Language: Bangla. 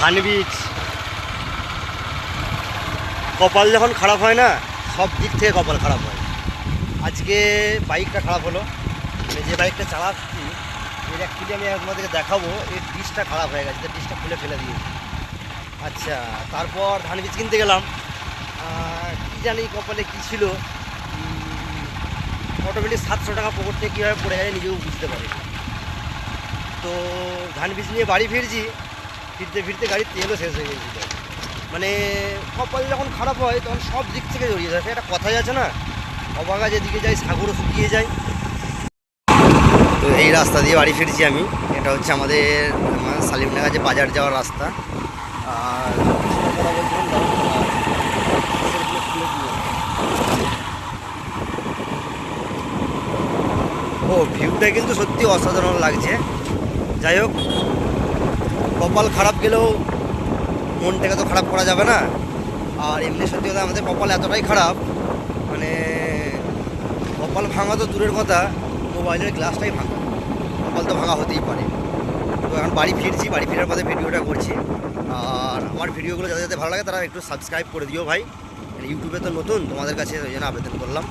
ধান বীজ কপাল যখন খারাপ হয় না, সব দিক থেকে কপাল খারাপ হয়। আজকে বাইকটা খারাপ হলো। যে বাইকটা চালাচ্ছি, এর অ্যাকচুয়ালি আমি আপনাদেরকে দেখাবো, এর ডিসটা খারাপ হয়ে গেছে ডিসটা খুলে ফেলে দিয়েছি। আচ্ছা তারপর ধান বীজ কিনতে গেলাম। কি জানি কপালে কী ছিল। অটোমেটিক সাতশো টাকা পকেট থেকে কীভাবে পড়ে গেছে নিজেও বুঝতে পারি তো ধান বীজ নিয়ে বাড়ি ফিরছি। ফিরতে ফিরতে গাড়ির তেলও শেষ হয়ে গেছিল। মানে কপাল যখন খারাপ হয়, তখন সব দিক থেকে জড়িয়ে যায়। একটা কথাই আছে না, অবাগা যেদিকে যাই সাগরও শুকিয়ে যায়। তো এই রাস্তা দিয়ে বাড়ি ফিরছি আমি। এটা হচ্ছে আমাদের সালিমনাগা যে বাজার যাওয়ার রাস্তা। আর। ও, ভিউটা কিন্তু সত্যি অসাধারণ লাগছে। যাই হোক কপাল খারাপ গেলেও মনটাকে তো খারাপ করা যাবে না। আর এমনি সত্যি কথা আমাদের কপাল এতটাই খারাপ মানে কপাল ভাঙা তো দূরের কথা, মোবাইলের গ্লাসটাই ভাঙা। কপাল তো ভাঙা হতেই পারে। তো এখন বাড়ি ফিরছি, বাড়ি ফেরার পথে ভিডিওটা করছি। আর আমার ভিডিওগুলো যাদের যাতে ভালো লাগে তারা একটু সাবস্ক্রাইব করে দিও ভাই। ইউটিউবে তো নতুন, তোমাদের কাছে ওই জন্য আবেদন করলাম।